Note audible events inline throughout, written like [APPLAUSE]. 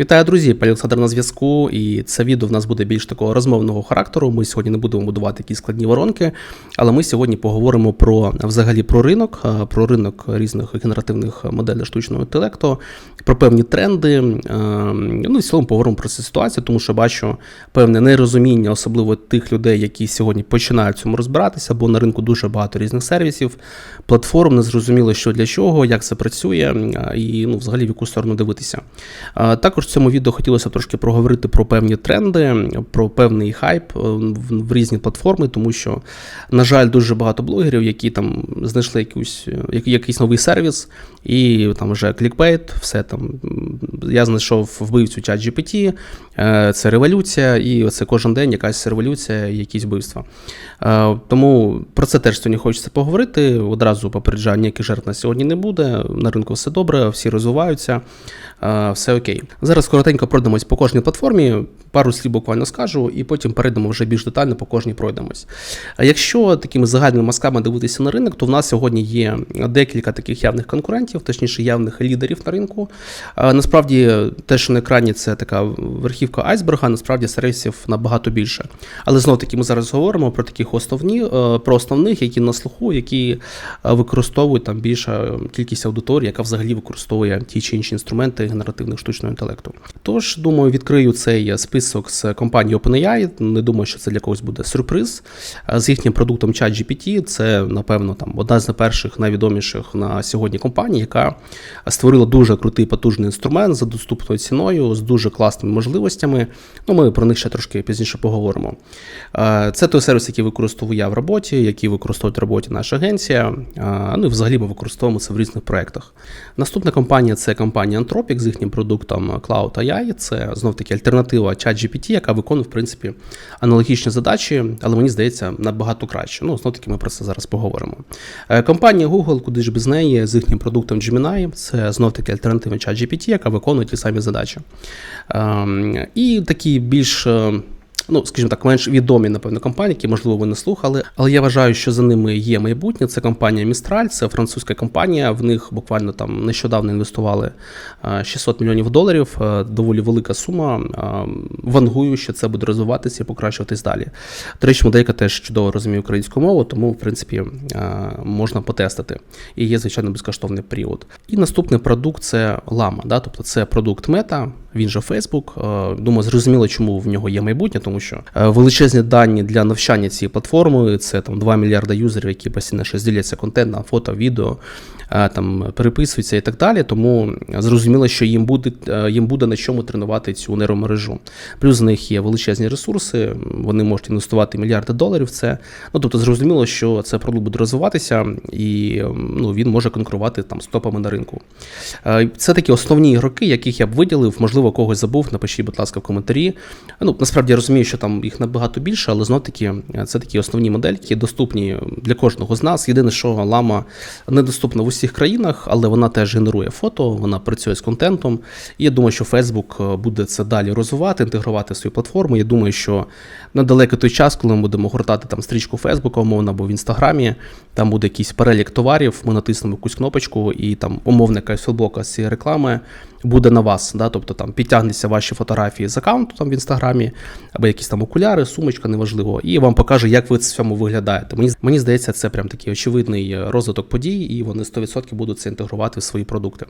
Вітаю, друзі! Пан Олександр на зв'язку, і це відео в нас буде більш такого розмовного характеру. Ми сьогодні не будемо будувати якісь складні воронки, але ми сьогодні поговоримо про взагалі про ринок, про ринок різних генеративних моделей штучного інтелекту, про певні тренди. е, Ну і в цілому поговоримо про цю ситуацію, тому що бачу певне нерозуміння, особливо тих людей, які сьогодні починають цьому розбиратися, бо на ринку дуже багато різних сервісів, платформ, не зрозуміло, що для чого, як це працює, і ну, взагалі в яку сторону дивитися. Е, Також в цьому відео хотілося трошки проговорити про певні тренди, про певний хайп е, в, різні платформи, тому що, на жаль, дуже багато блогерів, які там знайшли якусь, е, як- якийсь новий сервіс, і там вже клікбейт, все там. Я знайшов вбивцю чат GPT, е, це революція, і це кожен день якась революція, якісь вбивства. Тому про це теж сьогодні хочеться поговорити. Одразу попереджаю, ніяких жертв на сьогодні не буде. На ринку все добре, всі розвиваються, все окей. Зараз коротенько пройдемось по кожній платформі, пару слів буквально скажу, і потім перейдемо вже більш детально по кожній пройдемось. А якщо такими загальними мазками дивитися на ринок, то в нас сьогодні є декілька таких явних конкурентів, точніше явних лідерів на ринку. Е, Насправді, те, що на екрані це така верхівка айсберга, насправді сервісів набагато більше. Але знов таки ми зараз говоримо про таких основні, е, про основних, які на слуху, які е, використовують там більша кількість аудиторії, яка взагалі використовує ті чи інші інструменти генеративних штучного інтелекту. Тож, думаю, відкрию цей список з компанії OpenAI. Не думаю, що це для когось буде сюрприз. З їхнім продуктом ChatGPT це, напевно, там одна з найперших найвідоміших на сьогодні компаній, яка створила дуже крутий потужний інструмент за доступною ціною, з дуже класними можливостями. Ну, ми про них ще трошки пізніше поговоримо. Це той сервіс, який використовую я в роботі, який використовує в роботі наша агенція. Ну і взагалі ми використовуємо це в різних проєктах. Наступна компанія це компанія Anthropic з їхнім продуктом Cloud AI. Це знов таки альтернатива ChatGPT, яка виконує, в принципі, аналогічні задачі, але мені здається, набагато краще. Ну, знов таки ми про це зараз поговоримо. Е, Компанія Google, куди ж без неї, з їхнім продуктом Gemini, це знов таки альтернатива ChatGPT, яка виконує ті самі задачі. Ем, І такі більш. Е, Ну, скажімо так, менш відомі, напевно, компанії, які, можливо, ви не слухали. Але я вважаю, що за ними є майбутнє. Це компанія Mistral, це французька компанія. В них буквально там нещодавно інвестували е, 600 мільйонів доларів. е, Доволі велика сума. Е, Вангую, що це буде розвиватися і покращуватись далі. До речі, моделька теж чудово розуміє українську мову, тому, в принципі, е, можна потестити. І є, звичайно, безкоштовний період. І наступний продукт це Lama, да? тобто це продукт Meta, він же Facebook. Е, Думаю, зрозуміло, чому в нього є майбутнє, тому що е, величезні дані для навчання цієї платформи це там 2 мільярда юзерів, які постійно щось діляться контентом, фото, відео, е, там переписуються і так далі. Тому зрозуміло, що їм буде, їм буде на чому тренувати цю нейромережу. Плюс в них є величезні ресурси, вони можуть інвестувати мільярди доларів в це. Ну тобто, зрозуміло, що це продукт буде розвиватися, і ну, він може конкурувати там з топами на ринку. Це такі основні ігроки, яких я б виділив. Можливо, когось забув. Напишіть, будь ласка, в коментарі. Ну, насправді я розумію, що там їх набагато більше, але знов таки е, це такі основні модельки, доступні для кожного з нас. Єдине, що лама недоступна в усіх країнах, але вона теж генерує фото, вона працює з контентом. І я думаю, що Facebook буде це далі розвивати, інтегрувати в свою платформу. Я думаю, що недалеко той час, коли ми будемо гортати там стрічку Facebook, умовно, або в інстаграмі, там буде якийсь перелік товарів, ми натиснемо якусь кнопочку, і там умовна якась футболка з цієї реклами буде на вас. Да? Тобто там підтягнеться ваші фотографії з аккаунту там в інстаграмі, або якісь там окуляри, сумочка, неважливо, і вам покаже, як ви в цьому виглядаєте. Мені мені здається, це прям такий очевидний е, розвиток подій, і вони 100% будуть це інтегрувати в свої продукти.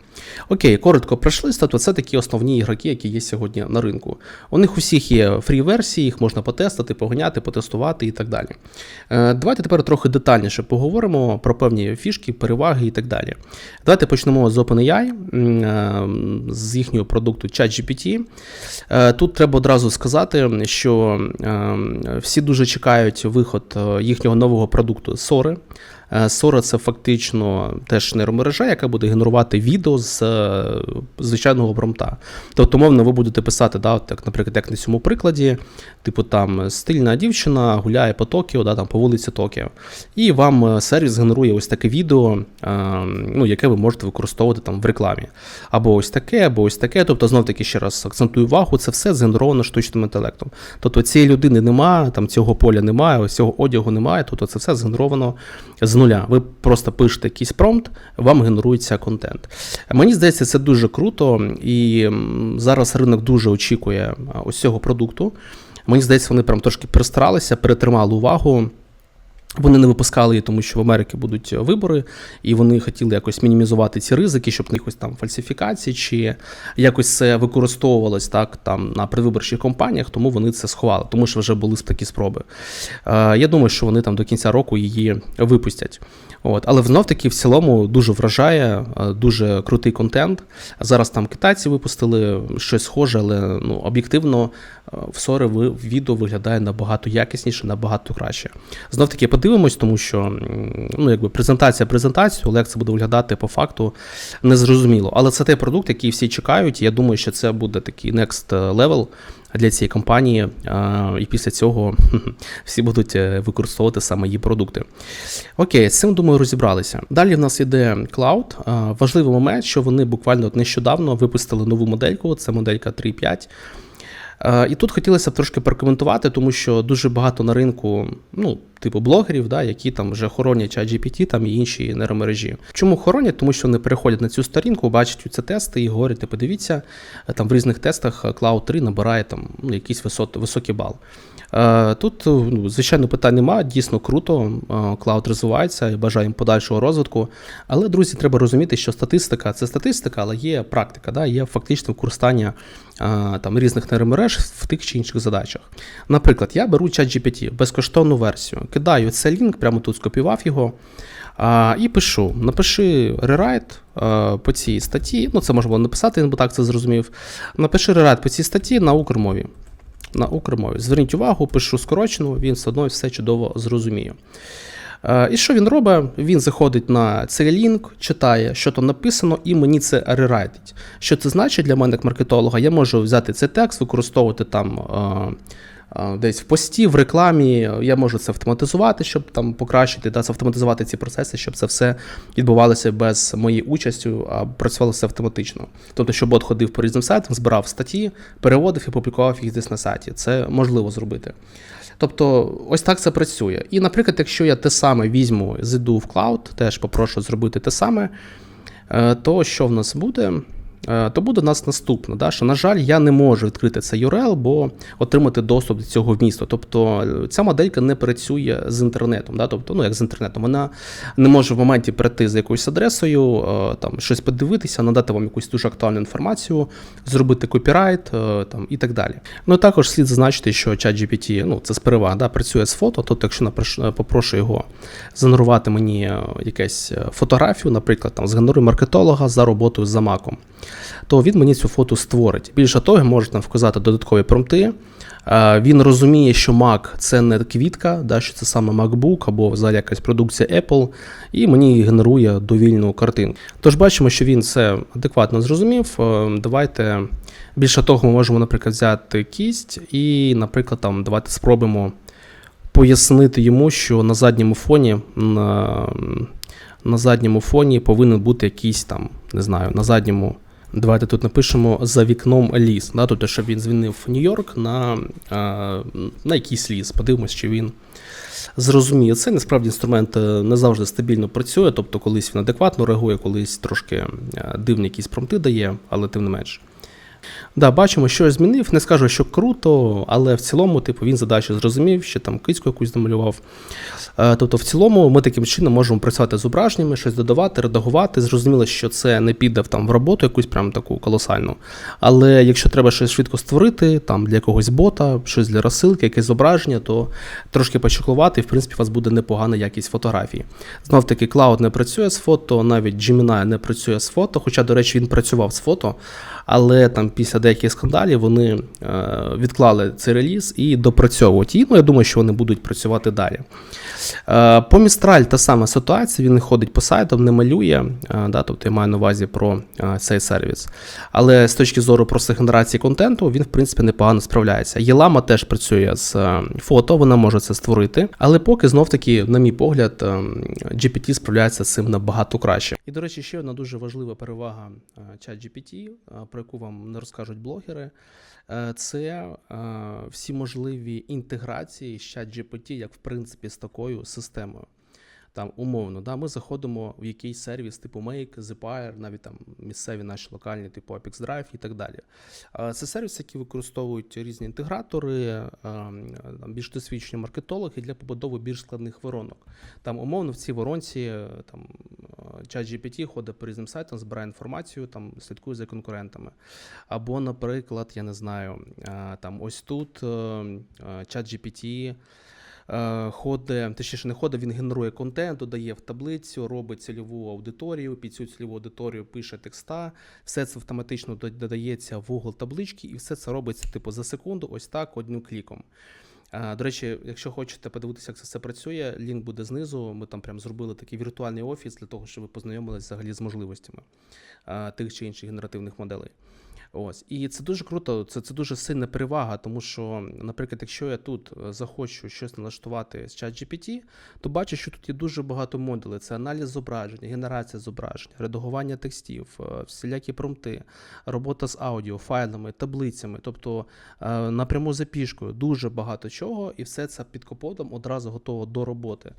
Окей, коротко пройшли. Тобто це такі основні ігроки, які є сьогодні на ринку. У них усіх є фрі-версії, їх можна потестити, поганяти, потестувати і так далі. Е, Давайте тепер трохи детальніше поговоримо про певні фішки, переваги і так далі. Давайте почнемо з OpenAI, е, з їхнього продукту ChatGPT. Е, Тут треба одразу сказати, що е, всі дуже чекають виход е, їхнього нового продукту Sora. Е, Sora – це фактично теж нейромережа, яка буде генерувати відео з е, звичайного промпта. Тобто, мовно, ви будете писати, да, так, наприклад, як на цьому прикладі, типу там стильна дівчина гуляє по Токіо, да, там, по вулиці Токіо. І вам е, сервіс генерує ось таке відео, е, ну, яке ви можете використовувати там в рекламі. Або ось таке, або ось таке. Тобто, знов таки ще раз акцентую увагу, це все згенеровано штучним інтелектом. Тобто цієї людини немає, там цього поля немає, ось цього одягу немає, тобто це все згенеровано нуля. Ви просто пишете якийсь промпт, вам генерується контент. Мені здається, це дуже круто, і зараз ринок дуже очікує ось цього продукту. Мені здається, вони прям трошки перестаралися, перетримали увагу. Вони не випускали її, тому що в Америці будуть вибори, і вони хотіли якось мінімізувати ці ризики, щоб якось там фальсифікації чи якось це використовувалось так там на предвиборчих кампаніях, тому вони це сховали, тому що вже були такі спроби. Е, я думаю, що вони там до кінця року її випустять. От, але знов таки в цілому дуже вражає, е, дуже крутий контент. Зараз там китайці випустили щось схоже, але ну, об'єктивно е, в Сори відео виглядає набагато якісніше, набагато краще. Знов таки подивимось, тому що ну, якби презентація презентацію, але як це буде виглядати по факту, незрозуміло. Але це той продукт, який всі чекають. Я думаю, що це буде такий next level для цієї компанії, і після цього [LAUGHS] всі будуть е, використовувати саме її продукти. Окей, з цим думаю, розібралися. Далі в нас іде Cloud. Важливий момент, що вони буквально нещодавно випустили нову модельку, це моделька 3.5. Е, І тут хотілося б трошки прокоментувати, тому що дуже багато на ринку, ну, типу блогерів, да, які там вже хоронять ChatGPT там і інші нейромережі. Чому хоронять? Тому що вони переходять на цю сторінку, бачать ці тести і говорять, «Ти подивіться, е, там в різних тестах Cloud 3 набирає там ну, якийсь висот, високий бал. Е, Тут, ну, звичайно, питань немає, дійсно круто. е, Клауд розвивається і бажаємо подальшого розвитку. Але, друзі, треба розуміти, що статистика це статистика, але є практика, да? є фактичне використання е, там, різних нейромереж в тих чи інших задачах. Наприклад, я беру ChatGPT, безкоштовну версію, кидаю цей лінк, прямо тут скопіював його. А, і пишу: напиши рерайт по цій статті. Ну, це можна було написати, він би так це зрозумів. Напиши рерайт по цій статті на укрмові. На укрмові. Зверніть увагу, пишу скорочену, він все одно все чудово зрозуміє. Е, І що він робить? Він заходить на цей лінк, читає, що там написано, і мені це рерайтить. Що це значить для мене як маркетолога? Я можу взяти цей текст, використовувати там. Десь в пості, в рекламі я можу це автоматизувати, щоб там покращити, да, автоматизувати ці процеси, щоб це все відбувалося без моєї участі, а працювалося автоматично. Тобто, щоб бот ходив по різним сайтам, збирав статті, переводив і публікував їх десь на сайті. Це можливо зробити. Тобто, ось так це працює. І, наприклад, якщо я те саме візьму, зайду в клауд, теж попрошу зробити те саме, е, то що в нас буде? Е, То буде в нас наступне, да, що, на жаль, я не можу відкрити цей URL, бо отримати доступ до цього вмісту. Тобто е, ця моделька не працює з інтернетом. Да, тобто, ну як з інтернетом, вона не може в моменті перейти за якоюсь адресою, е, там щось подивитися, надати вам якусь дуже актуальну інформацію, зробити копірайт там, і так далі. Ну також слід зазначити, що ChatGPT, ну це з переваг, да, працює з фото. Тобто, якщо наприклад, попрошу його згенерувати мені якусь е, фотографію, наприклад, там згенеруй маркетолога за роботою з замаком то він мені цю фото створить. Більше того, можна вказати додаткові промпти. Е, Він розуміє, що Mac це не квітка, да, що це саме MacBook або взагалі якась продукція Apple, і мені генерує довільну картинку. Тож бачимо, що він це адекватно зрозумів. Е, Давайте більше того, ми можемо, наприклад, взяти кість і, наприклад, там давайте спробуємо пояснити йому, що на задньому фоні. На, на задньому фоні повинен бути якийсь там, не знаю, на задньому. Давайте тут напишемо за вікном ліс. Да? Тобто, щоб він звільнив Нью-Йорк на, на якийсь ліс. Подивимось, чи він зрозуміє це. Насправді інструмент е, не завжди стабільно працює, тобто колись він адекватно реагує, колись трошки е, дивні якісь промти дає, але тим не менше. Да, бачимо, що змінив. Не скажу, що круто, але в цілому, типу, він задачу зрозумів, ще там кицьку якусь намалював. Е, Тобто, в цілому, ми таким чином можемо працювати з зображеннями, щось додавати, редагувати. Зрозуміло, що це не піде там, в роботу якусь прям таку колосальну. Але якщо треба щось швидко створити, там для якогось бота, щось для розсилки, якесь зображення, то трошки почеклувати, і в принципі у вас буде непогана якість фотографії. Знов таки, Cloud не працює з фото, навіть Gemini не працює з фото, хоча, до речі, він працював з фото, але там після деяких скандалів вони е, відклали цей реліз і допрацьовують. І ну, я думаю, що вони будуть працювати далі. Е, По Містраль та сама ситуація, він не ходить по сайтам, не малює, е, да, тобто я маю на увазі про цей сервіс. Але з точки зору просто генерації контенту, він, в принципі, непогано справляється. Єлама теж працює з фото, вона може це створити. Але поки знов таки, на мій погляд, GPT справляється з цим набагато краще. І, до речі, ще одна дуже важлива перевага ChatGPT, про яку вам не розкажуть блогери. Е, Це е, всі можливі інтеграції з ChatGPT, як в принципі з такою системою. Там умовно, да, ми заходимо в якийсь сервіс типу Make, Zapier, навіть там місцеві наші локальні, типу Apex Drive і так далі. Це сервіси, які використовують різні інтегратори, більш досвідчені маркетологи для побудови більш складних воронок. Там умовно в цій воронці е, там чат GPT ходить по різним сайтам, збирає інформацію, там слідкує за конкурентами. Або, наприклад, я не знаю, там ось тут чат GPT е, ходить, точніше не ходить, він генерує контент, додає в таблицю, робить цільову аудиторію, під цю цільову аудиторію пише текста, все це автоматично додається в Google таблички, і все це робиться типу за секунду, ось так, одним кліком. До речі, якщо хочете подивитися, як це все працює, лінк буде знизу. Ми там прям зробили такий віртуальний офіс для того, щоб ви познайомилися взагалі з можливостями тих чи інших генеративних моделей. Ось. І це дуже круто, це, це дуже сильна перевага, тому що, наприклад, якщо я тут е, захочу щось налаштувати з ChatGPT, то бачу, що тут є дуже багато модулей: це аналіз зображення, генерація зображень, редагування текстів, е, всілякі промпти, робота з аудіо, файлами, таблицями, тобто е, напряму запішкою, дуже багато чого, і все це під капотом одразу готово до роботи.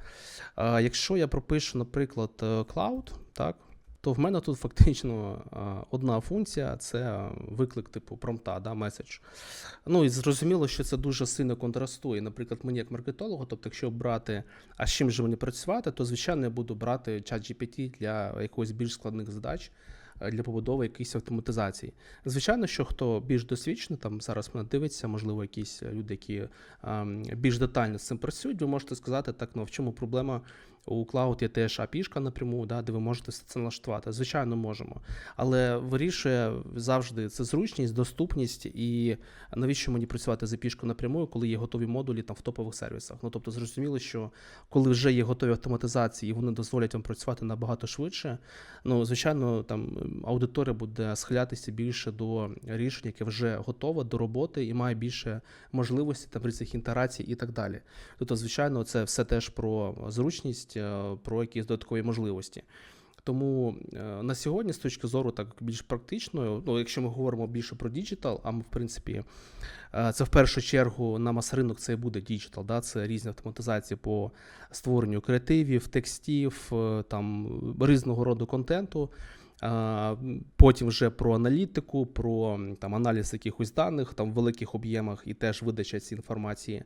Якщо я пропишу, наприклад, Cloud, так. То в мене тут фактично одна функція це виклик типу промпта, да, меседж. Ну і зрозуміло, що це дуже сильно контрастує. Наприклад, мені як маркетологу, тобто, якщо брати, а з чим же мені працювати, то звичайно я буду брати чат GPT для якогось більш складних задач. Для побудови якихось автоматизацій. Звичайно, що хто більш досвідчений, там зараз мене дивиться, можливо, якісь люди, які більш детально з цим працюють, ви можете сказати, так, ну в чому проблема у Cloud є теж API напряму, да, де ви можете це налаштувати. Звичайно, можемо. Але вирішує завжди це зручність, доступність і навіщо мені працювати з API напряму, коли є готові модулі там в топових сервісах. Ну тобто, зрозуміло, що коли вже є готові автоматизації, вони дозволять вам працювати набагато швидше. Ну, звичайно, там аудиторія буде схилятися більше до рішень, яке вже готове до роботи і має більше можливостей там різних інтеграцій і так далі. Тобто, звичайно, це все теж про зручність, про якісь додаткові можливості. Тому е, на сьогодні, з точки зору так більш практичною, ну якщо ми говоримо більше про діджитал, а ми, в принципі, е, це в першу чергу на мас-ринок це і буде діджитал, да, це різні автоматизації по створенню креативів, текстів, е, там різного роду контенту. Потім вже про аналітику, про там аналіз якихось даних там в великих об'ємах і теж видача цієї інформації.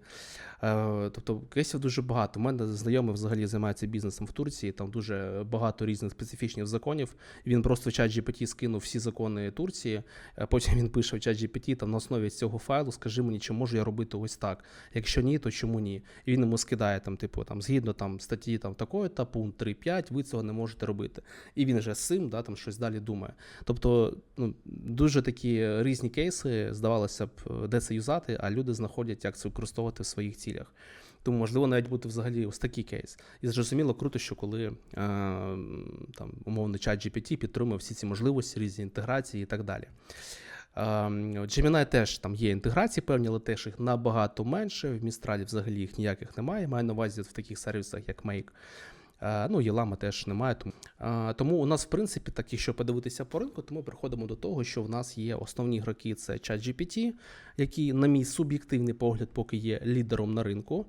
Е, Тобто кейсів дуже багато. У мене знайомий взагалі займається бізнесом в Турції. Там дуже багато різних специфічних законів. Він просто в чат GPT скинув всі закони Турції. Потім він пише в чат GPT там на основі цього файлу, скажи мені, чи можу я робити ось так. Якщо ні, то чому ні? І він йому скидає там, типу, там згідно там статті там такої та пункт 3.5, ви цього не можете робити. І він вже з цим да, там щось далі думає. Тобто, ну, дуже такі різні кейси, здавалося б, де це юзати, а люди знаходять, як це використовувати в своїх цілях. Тому, можливо, навіть бути взагалі ось такий кейс. І зрозуміло, круто, що коли е, там, умовно чат GPT підтримує всі ці можливості, різні інтеграції і так далі. Е, Gemini теж там є інтеграції певні, але теж їх набагато менше. В Містралі взагалі їх ніяких немає. Маю на увазі в таких сервісах, як Make. Е, Ну, Єлама теж немає. Тому, Е, тому у нас, в принципі, так, якщо подивитися по ринку, то ми приходимо до того, що в нас є основні гроки: це ChatGPT, який, на мій суб'єктивний погляд, поки є лідером на ринку.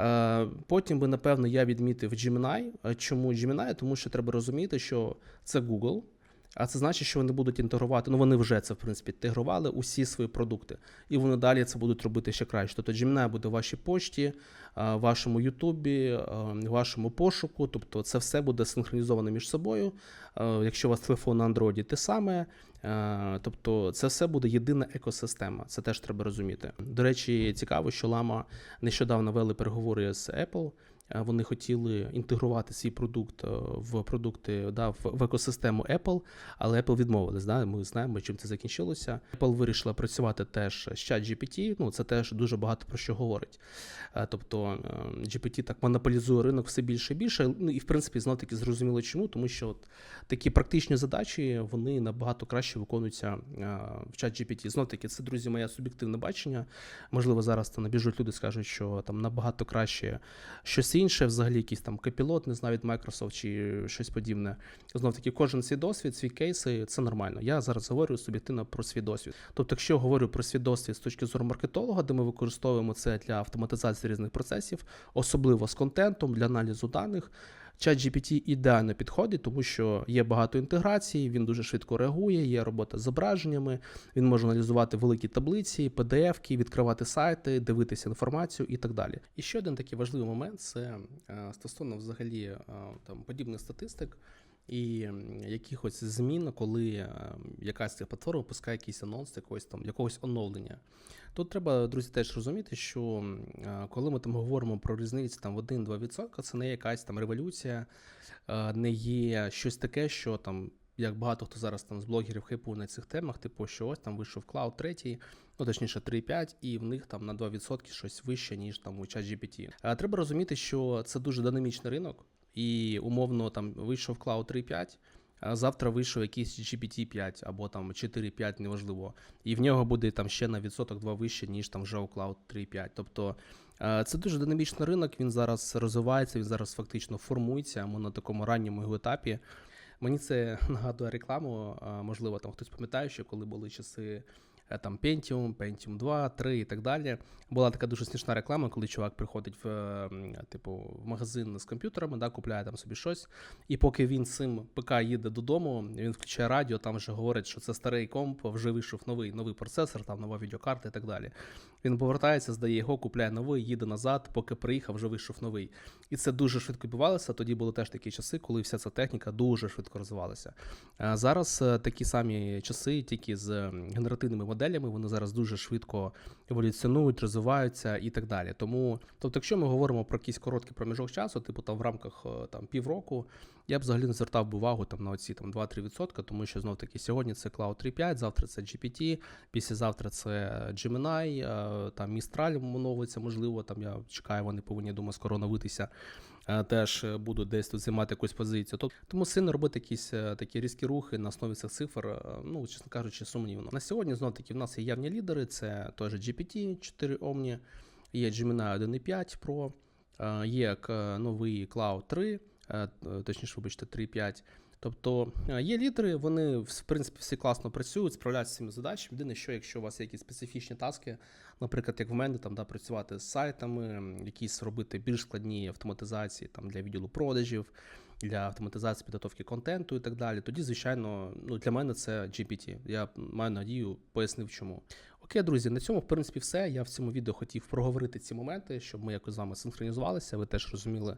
Е, Потім би, напевно, я відмітив Gemini. Чому Gemini? Тому що треба розуміти, що це Google. А це значить, що вони будуть інтегрувати. Ну вони вже це в принципі інтегрували усі свої продукти, і вони далі це будуть робити ще краще. Тобто Gemini буде в вашій пошті, в вашому Ютубі, вашому пошуку. Тобто, це все буде синхронізовано між собою. Якщо у вас телефон на Android, те саме. Тобто, це все буде єдина екосистема. Це теж треба розуміти. До речі, цікаво, що Lama нещодавно вели переговори з Apple. Е, Вони хотіли інтегрувати свій продукт е, в продукти да, в, екосистему Apple, але Apple відмовились. Да? Ми знаємо, чим це закінчилося. Apple вирішила працювати теж з ChatGPT, Ну це теж дуже багато про що говорить. Е, Тобто GPT так монополізує ринок все більше і більше. Ну і в принципі знов таки зрозуміло чому, тому що от такі практичні задачі вони набагато краще виконуються в ChatGPT. Знов таки, це друзі, моє суб'єктивне бачення. Можливо, зараз там набіжуть люди, скажуть, що там набагато краще щось інше, взагалі якийсь там капілот, не знаю, від Microsoft чи щось подібне. Знов таки, кожен свій досвід, свій кейси, це нормально. Я зараз говорю суб'єктивно про свій досвід. Тобто, якщо я говорю про свій досвід з точки зору маркетолога, де ми використовуємо це для автоматизації різних процесів, особливо з контентом, для аналізу даних. ChatGPT ідеально підходить, тому що є багато інтеграцій, він дуже швидко реагує, є робота з зображеннями, він може аналізувати великі таблиці, PDF-ки, відкривати сайти, дивитися інформацію і так далі. І ще один такий важливий момент це е, стосовно взагалі е, там подібних статистик. І якихось змін, коли е, якась з цих платформ випускає якийсь анонс якогось там якогось оновлення. Тут треба, друзі, теж розуміти, що е, коли ми там говоримо про різницю там в 1-2%, це не якась там революція, е, не є щось таке, що там. Як багато хто зараз там з блогерів хайпує на цих темах, типу, що ось там вийшов Cloud 3, ну точніше 3.5, і в них там на 2% щось вище, ніж там у ChatGPT. А треба розуміти, що це дуже динамічний ринок, і умовно там вийшов Cloud 3.5, а завтра вийшов якийсь GPT-5 або там 4.5, неважливо. І в нього буде там ще на відсоток 2 вище, ніж там вже у Cloud 3.5. Тобто е, це дуже динамічний ринок, він зараз розвивається, він зараз фактично формується. Ми на такому ранньому його етапі. Мені це нагадує рекламу. е, Можливо, там хтось пам'ятає, що коли були часи там Pentium, Pentium 2, 3 і так далі. Була така дуже смішна реклама, коли чувак приходить в е, типу в магазин з комп'ютерами, да, купляє там собі щось. І поки він з цим ПК їде додому, він включає радіо, там вже говорить, що це старий комп, вже вийшов новий новий процесор, там нова відеокарта і так далі. Він повертається, здає його, купляє новий, їде назад, поки приїхав, вже вийшов новий. І це дуже швидко відбувалося. Тоді були теж такі часи, коли вся ця техніка дуже швидко розвивалася. А Зараз е, такі самі часи, тільки з е, генеративними моделями, вони зараз дуже швидко еволюціонують, розвиваються і так далі. Тому, тобто, якщо ми говоримо про якийсь короткий проміжок часу, типу там в рамках е, там півроку, я б взагалі не звертав би увагу там на оці там 2-3%, тому що знов таки сьогодні це Cloud 3.5, завтра це GPT, післязавтра це Gemini, е, там Mistral оновиться, можливо, там я чекаю, вони повинні думаю, скоро оновитися. Е, Теж е, будуть десь тут займати якусь позицію. Тобто, Тому сильно робити якісь е, такі різкі рухи на основі цих цифр, ну, чесно кажучи, сумнівно. На сьогодні знов таки в нас є явні лідери: це той же GPT 4 Omni, є Gemini 1.5 Pro, є новий Cloud 3, е, е, точніше, вибачте, 3.5. Тобто е, є лідери, вони в принципі всі класно працюють, справляються з цими задачами. Єдине, що якщо у вас є якісь специфічні таски, наприклад, як в мене, там да, працювати з сайтами, якісь робити більш складні автоматизації там для відділу продажів, для автоматизації підготовки контенту і так далі. Тоді, звичайно, ну для мене це GPT. Я маю надію, пояснив чому. Окей, друзі, на цьому в принципі все. Я в цьому відео хотів проговорити ці моменти, щоб ми якось з вами синхронізувалися. Ви теж розуміли,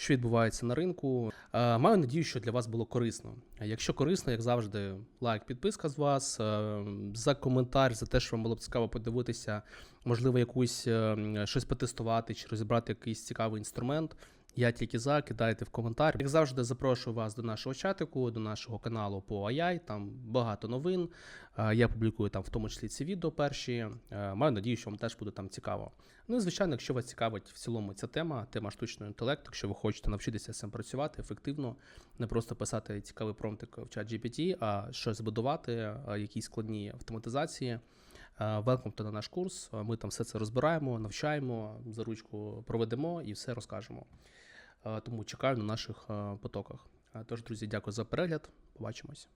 що відбувається на ринку. Е, Маю надію, що для вас було корисно. Якщо корисно, як завжди, лайк, підписка з вас, е, за коментар, за те, що вам було б цікаво подивитися, можливо, якусь е, щось потестувати чи розібрати якийсь цікавий інструмент. Я тільки за, кидайте в коментар. Як завжди, запрошую вас до нашого чатику, до нашого каналу по AI. Там багато новин. Е, Я публікую там в тому числі ці відео перші. Е, Маю надію, що вам теж буде там цікаво. Ну і звичайно, якщо вас цікавить в цілому ця тема, тема штучного інтелекту, якщо ви хочете навчитися з цим працювати ефективно, не просто писати цікавий промптик в чат GPT, а щось збудувати, е, якісь складні автоматизації. Велкомте на наш курс. Ми там все це розбираємо, навчаємо, за ручку проведемо і все розкажемо. Е, Тому чекаю на наших е, потоках. Е, Тож, друзі, дякую за перегляд. Побачимось.